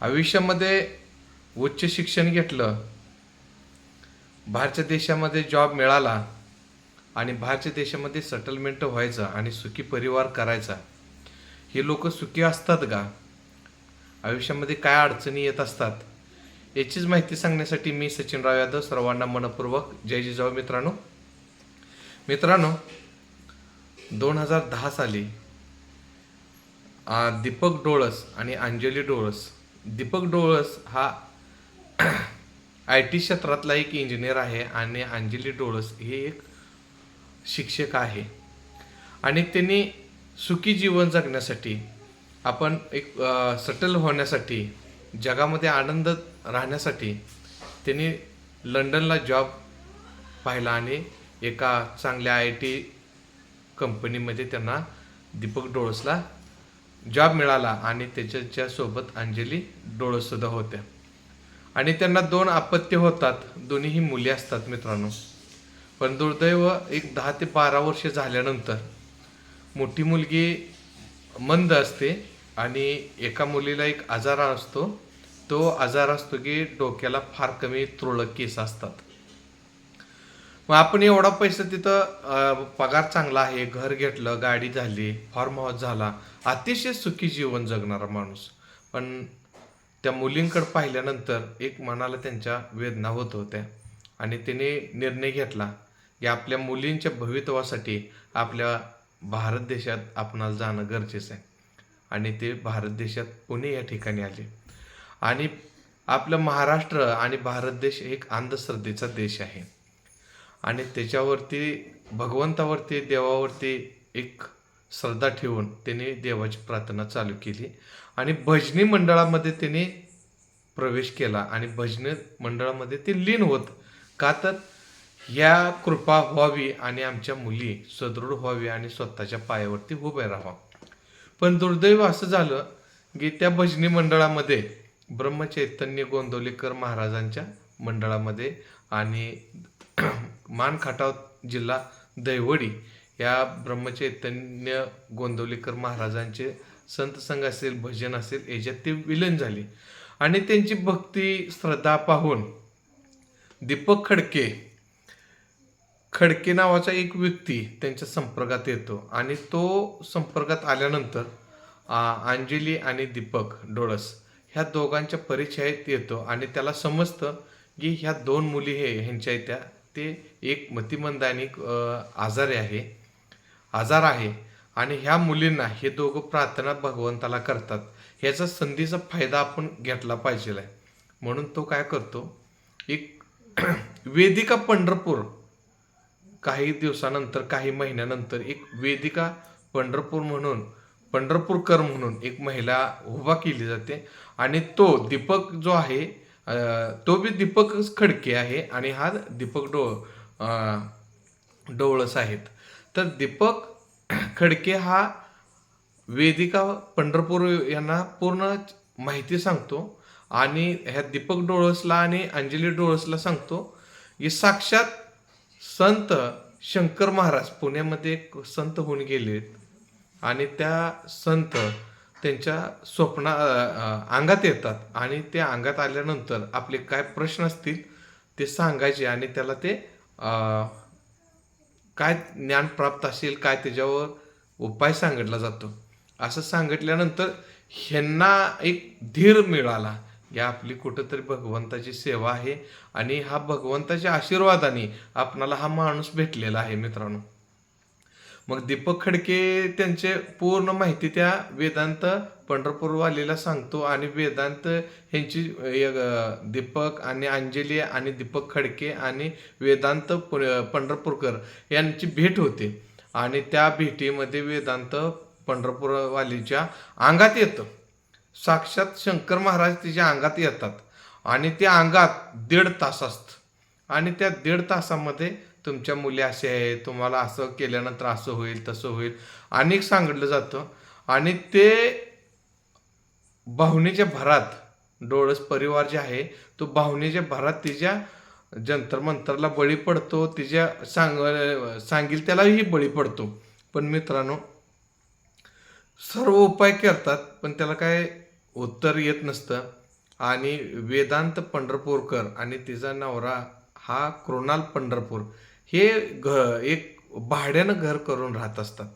आयुष्यामध्ये उच्च शिक्षण घेतलं बाहेरच्या देशामध्ये जॉब मिळाला आणि बाहेरच्या देशामध्ये सेटलमेंट व्हायचं आणि सुखी परिवार करायचा हे लोक सुखी असतात का? आयुष्यामध्ये काय अडचणी येत असतात? याचीच माहिती सांगण्यासाठी मी सचिनराव यादव सर्वांना मनपूर्वक जय जिजाऊ मित्रांनो. मित्रांनो दोन हजार दहा साली दीपक डोळस आणि अंजली डोळस दीपक डोळस हा आय टी क्षेत्रातला एक इंजिनियर आहे आणि अंजली डोळस हे एक शिक्षक आहे. आणि त्यांनी सुखी जीवन जगण्यासाठी आपण एक सटल होण्यासाठी जगामध्ये आनंद राहण्यासाठी त्यांनी लंडनला जॉब पाहिला आणि एका चांगल्या आय टी कंपनीमध्ये त्यांना दीपक डोळसला जॉब मिळाला आणि त्याच्या सोबत अंजली डोळसुद्धा होत्या. आणि त्यांना दोन अपत्य होतात. दोन्हीही मुली असतात मित्रांनो. पण दुर्दैव एक दहा ते बारा वर्ष झाल्यानंतर मोठी मुलगी मंद असते आणि एका मुलीला एक आजार असतो. तो आजार असतो की डोक्याला फार कमी तुरळक केस असतात. मग आपण एवढा पैसा तिथं पगार चांगला आहे घर घेतलं गाडी झाली फॉर्म हाऊस झाला अतिशय सुखी जीवन जगणारा माणूस. पण त्या मुलींकडे पाहिल्यानंतर एक मनाला त्यांच्या वेदना होत होत्या. आणि त्याने निर्णय घेतला की आपल्या मुलींच्या भवितव्यासाठी आपल्या भारत देशात आपणाला जाणं गरजेचं आहे. आणि ते भारत देशात पुणे या ठिकाणी आले. आणि आपलं महाराष्ट्र आणि भारत देश एक अंधश्रद्धेचा देश आहे. आणि त्याच्यावरती भगवंतावरती देवावरती एक श्रद्धा ठेवून त्याने देवाची प्रार्थना चालू केली. आणि भजनी मंडळामध्ये त्याने प्रवेश केला आणि भजनी मंडळामध्ये ते लीन होत. का तर या कृपा व्हावी आणि आमच्या मुली सदृढ व्हावी आणि स्वतःच्या पायावरती उभे राहावा. पण दुर्दैव असं झालं की त्या भजनी मंडळामध्ये ब्रह्मचैतन्य गोंदवलेकर महाराजांच्या मंडळामध्ये आणि मान खटाव जिल्हा दैवडी या ब्रह्मचैतन्य गोंदवलेकर महाराजांचे संत संघ असेल भजन असेल याच्यात ते विलीन झाले. आणि त्यांची भक्ती श्रद्धा पाहून दीपक खडके खडके नावाचा एक व्यक्ती त्यांच्या संपर्कात येतो. आणि तो संपर्कात आल्यानंतर अंजली आणि दीपक डोळस ह्या दोघांच्या परिचयात येतो. आणि त्याला समजतं की ह्या दोन मुली हे ह्यांच्या त्या ते एक मतिमंद आणि आजारी आहे. आजार आहे. आणि ह्या मुलींना हे दोघं प्रार्थना भगवंताला करतात. ह्याचा संधीचा फायदा आपण घेतला पाहिजे आहे. म्हणून तो काय करतो एक वेदिका पंढरपूर काही दिवसानंतर काही महिन्यानंतर एक वेदिका पंढरपूर म्हणून पंढरपूरकर म्हणून एक महिला उभा केली जाते. आणि तो दीपक जो आहे तो बी दीपक खडके आहे आणि हा दीपक डो डोळस आहेत. तर दीपक खडके हा वेदिका पंढरपूर यांना पूर्ण माहिती सांगतो आणि ह्या दीपक डोळसला आणि अंजली डोळसला सांगतो. की साक्षात संत शंकर महाराज पुण्यामध्ये संत होऊन गेलेत. आणि त्या संत त्यांच्या स्वप्ना अंगात येतात आणि ते अंगात आल्यानंतर आपले काय प्रश्न असतील ते सांगायचे आणि त्याला ते काय ज्ञान प्राप्त असेल काय त्याच्यावर उपाय सांगितला जातो. असं सांगितल्यानंतर ह्यांना एक धीर मिळाला या आपली कुठंतरी भगवंताची सेवा आहे आणि हा भगवंताच्या आशीर्वादाने आपणाला हा माणूस भेटलेला आहे मित्रांनो. मग दीपक खडके त्यांचे पूर्ण माहिती त्या वेदांत पंढरपूरवालीला सांगतो आणि वेदांत ह्यांची दीपक आणि अंजली आणि दीपक खडके आणि वेदांत पंढरपूरकर यांची भेट होते. आणि त्या भेटीमध्ये वेदांत पंढरपूरवालीच्या अंगात येतं. साक्षात शंकर महाराज तिच्या अंगात येतात. आणि त्या अंगात दीड तास असतं. आणि त्या दीड तासामध्ये तुमच्या मुली असे आहे तुम्हाला असं केल्यानंतर असं होईल तसं होईल. अनेक सांगितलं जातं. आणि ते भावनेच्या भरात डोळस परिवार जे आहे तो भावनेच्या भरात तिच्या जंतर मंतरला बळी पडतो तिच्या सांग सांगील त्यालाही बळी पडतो. पण मित्रांनो सर्व उपाय करतात पण त्याला काय उत्तर येत नसतं. आणि वेदांत पंढरपूरकर आणि तिचा नवरा हा कृणाल पंढरपूर हे घ एक भाड्यानं घर करून राहत असतात.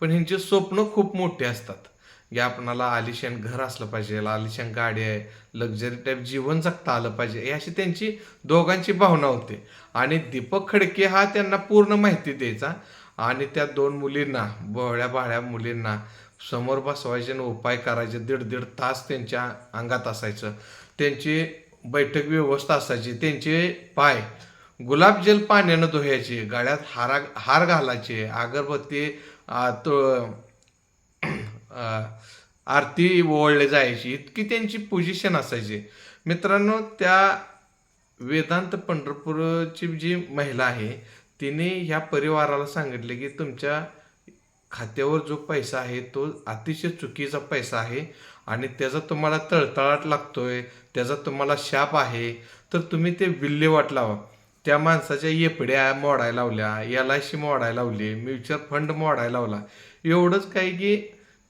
पण ह्यांचे स्वप्न खूप मोठे असतात. की आपणाला आलिशान घर असलं पाहिजे आलिशान गाडी आहे लक्झरी टाईप जीवन जगता आलं पाहिजे ही अशी त्यांची दोघांची भावना होती. आणि दीपक खडके हा त्यांना पूर्ण माहिती द्यायचा. आणि त्या दोन मुलींना बहळ्या बाळ्या मुलींना समोर बसवायचे आणि उपाय करायचे. दीड दीड तास त्यांच्या अंगात असायचं. त्यांची बैठक व्यवस्था असायची. त्यांचे पाय गुलाबजल पाण्यानं धुयायचे गाड्यात हारा हार घालायचे अगरबत्ती तो आरती ओवळले जायची इतकी त्यांची पोझिशन असायची. मित्रांनो त्या वेदांत पंढरपूरची जी महिला आहे तिने ह्या परिवाराला सांगितले की तुमच्या खात्यावर जो पैसा आहे तो अतिशय चुकीचा पैसा आहे आणि त्याचा तुम्हाला तळतळाट लागतोय त्याचा तुम्हाला शाप आहे तर तुम्ही ते विल्हेवाट लावा. त्या माणसाच्या येपड्या मोडायला लावल्या एल आय सी मोडायला लावली म्युच्युअल फंड मोडायला लावला. एवढंच काय की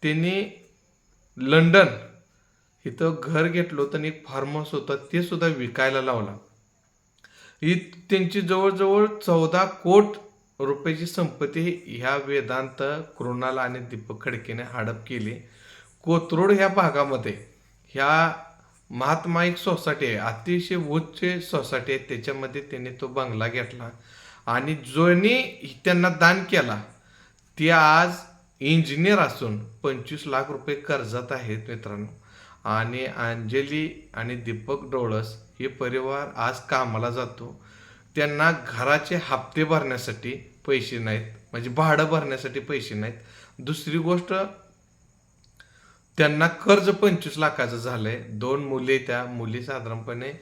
त्यांनी लंडन इथं घर घेतलं होतं आणि एक फार्म हाऊस होतं ते सुद्धा विकायला लावला. ही त्यांची जवळजवळ चौदा कोट रुपयाची संपत्ती ह्या वेदांत कृणाल आणि दीपक खडकेने हडप केली. कोथरूड ह्या भागामध्ये ह्या महात्मा एक सोसायटी आहे अतिशय उच्च सोसायटी आहे त्याच्यामध्ये त्याने तो बंगला घेतला. आणि जोनी त्यांना दान केला. ते आज इंजिनियर असून पंचवीस लाख रुपये कर्जात आहेत मित्रांनो. आणि अंजली आणि दीपक डोळस हे परिवार आज कामाला जातो. त्यांना घराचे हप्ते भरण्यासाठी पैसे नाहीत म्हणजे भाडं भरण्यासाठी पैसे नाहीत. दुसरी गोष्ट त्यांना कर्ज पंचवीस लाखाचं झालंय. दोन मुली त्या. मुली साधारणपणे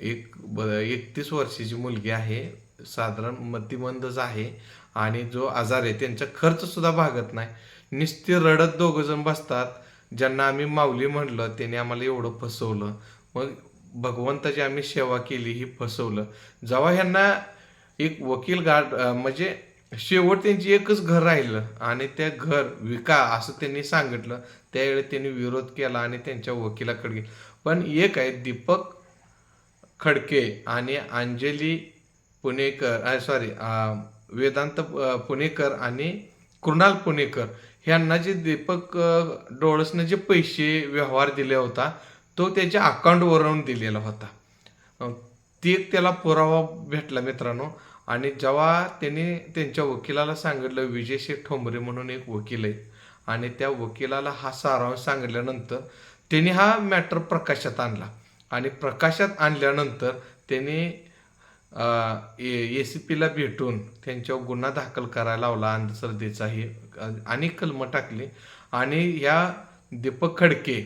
एक एकतीस वर्षाची मुलगी आहे. साधारण मतिमंदच आहे. आणि जो आजार आहे त्यांचा खर्च सुद्धा भागत नाही. नुसते रडत दोघ जण बसतात. ज्यांना आम्ही माऊली म्हणलं त्यांनी आम्हाला एवढं फसवलं. मग भगवंताची आम्ही सेवा केली ही फसवलं. जेव्हा ह्यांना एक वकील गाड म्हणजे शेवट त्यांची एकच घर राहिलं आणि त्या घर विका असं त्यांनी सांगितलं. त्यावेळी त्यांनी विरोध केला आणि त्यांच्या वकिलाकडे गेले. पण एक आहे दीपक खडके आणि अंजली पुणेकर सॉरी वेदांत पुणेकर आणि कृणाल पुणेकर ह्यांना जे दीपक डोळसनं जे पैसे व्यवहार दिले होता तो त्याच्या अकाउंटवरून दिलेला होता. ते एक त्याला पुरावा भेटला मित्रांनो. आणि जेव्हा त्यांनी त्यांच्या वकिलाला सांगितलं विजय शेठ ठोंबरे म्हणून एक वकील आहे. आणि त्या वकिलाला हा सारांश सांगितल्यानंतर त्यांनी हा मॅटर प्रकाशात आणला. आणि प्रकाशात आणल्यानंतर त्यांनी ए सी पीला भेटून त्यांच्यावर गुन्हा दाखल करायला लावला अंधश्रद्धेचाही अनेक कलमं टाकली. आणि ह्या दीपक खडके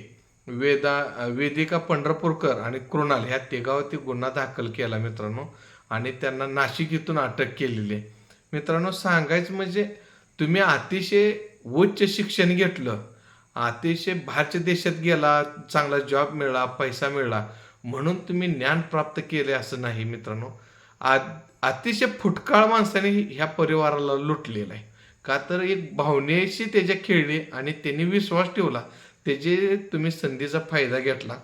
वेदा वेदिका पंढरपूरकर आणि कृणाल ह्या तिघावरती गुन्हा दाखल केला मित्रांनो. आणि त्यांना नाशिक इथून अटक केलेली आहे. मित्रांनो सांगायचं म्हणजे तुम्ही अतिशय उच्च शिक्षण घेतलं अतिशय बाहेरच्या देशात गेला चांगला जॉब मिळाला पैसा मिळाला म्हणून तुम्ही ज्ञान प्राप्त केले असं नाही मित्रांनो. आ अतिशय फुटकाळ माणसाने ह्या परिवाराला लुटलेला आहे. का तर एक भावनेशी त्याच्या खेळली आणि त्यांनी विश्वास ठेवला. त्याचे तुम्ही संधीचा फायदा घेतला.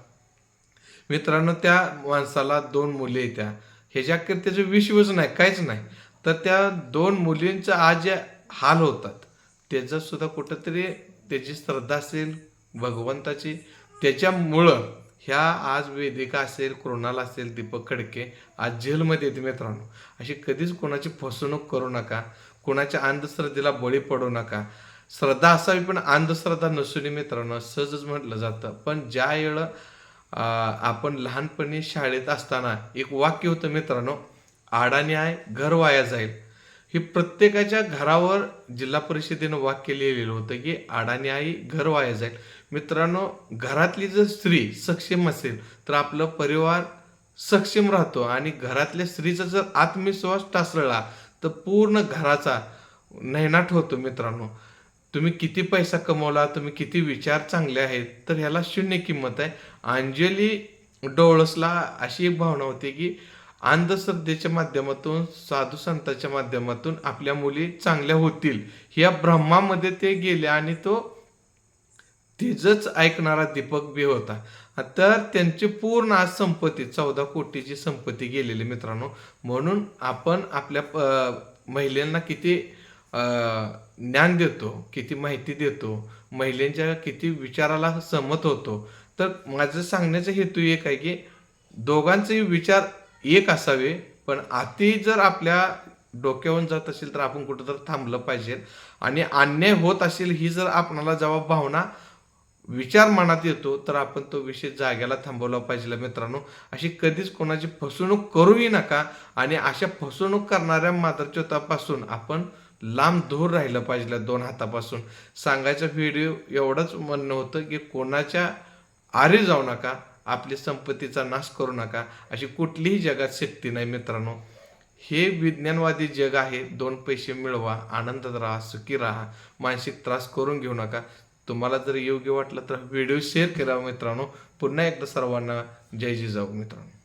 मित्रांनो त्या माणसाला दोन मुले येत्या त्या. ह्याच्याकडे त्याचं विश्वच नाही काहीच नाही. तर त्या दोन मुलींचा आज जे हाल होतात. त्याचंसुद्धा कुठंतरी त्याची श्रद्धा असेल भगवंताची. त्याच्यामुळं ह्या आज वेदिका असेल कृणाल असेल दीपक खडके आज जेलमध्ये येते मित्रांनो. अशी कधीच कोणाची फसवणूक करू नका. कोणाच्या अंधश्रद्धेला बळी पडू नका. श्रद्धा असावी पण अंधश्रद्धा नसून मित्रांनो सहजच म्हटलं जातं. पण ज्या वेळं आपण लहानपणी शाळेत असताना एक वाक्य होतं मित्रांनो आडाने आहे घर वाया जाईल. हे प्रत्येकाच्या घरावर जिल्हा परिषदेनं वाक्य लिहिलेलं होतं की आडाने आई घर वाया जाईल. मित्रांनो घरातली जर स्त्री सक्षम असेल तर आपलं परिवार सक्षम राहतो आणि घरातल्या स्त्रीचा जर आत्मविश्वास टासळला तर पूर्ण घराचा नैनाट होतो मित्रांनो. तुम्ही किती पैसा कमवला तुम्ही किती विचार चांगले आहेत तर ह्याला शून्य किंमत आहे. अंजली डोळसला अशी एक भावना होती की अंधश्रद्धेच्या माध्यमातून साधू संतांच्या माध्यमातून आपल्या मुली चांगल्या होतील. ह्या ब्रह्मामध्ये ते गेले आणि तो तेजच ऐकणारा दीपक बी होता. तर त्यांची पूर्ण आज संपत्ती चौदा कोटीची संपत्ती गेलेली मित्रांनो. म्हणून आपण आपल्या प- महिलांना किती ज्ञान देतो किती माहिती देतो महिलांच्या किती विचाराला सहमत होतो. तर माझं सांगण्याचा हेतू एक आहे की दोघांचेही विचार एक असावे पण अति जर आपल्या डोक्यावरून जात असेल तर आपण कुठं तर थांबलं पाहिजे. आणि अन्याय होत असेल ही जर आपणाला जबाब भावना विचार मनात येतो तर आपण तो विषय जाग्याला थांबवला पाहिजे मित्रांनो. अशी कधीच कोणाची फसवणूक करूही नका. आणि अशा फसवणूक करणाऱ्या मादरचोतापासून आपण लांब दूर राहिलं पाहिजे दोन हातापासून. सांगायचं व्हिडिओ एवढंच म्हणणं होतं की कोणाच्या आरी जाऊ नका आपली संपत्तीचा नाश करू नका अशी कुठलीही जगात शक्ती नाही मित्रांनो. हे विज्ञानवादी जग आहे दोन पैसे मिळवा आनंदात राहा सुखी राहा मानसिक त्रास करून घेऊ नका. तुम्हाला जर योग्य वाटलं तर व्हिडिओ शेअर करा मित्रांनो. पुन्हा एकदा सर्वांना जय जिजाऊ मित्रांनो.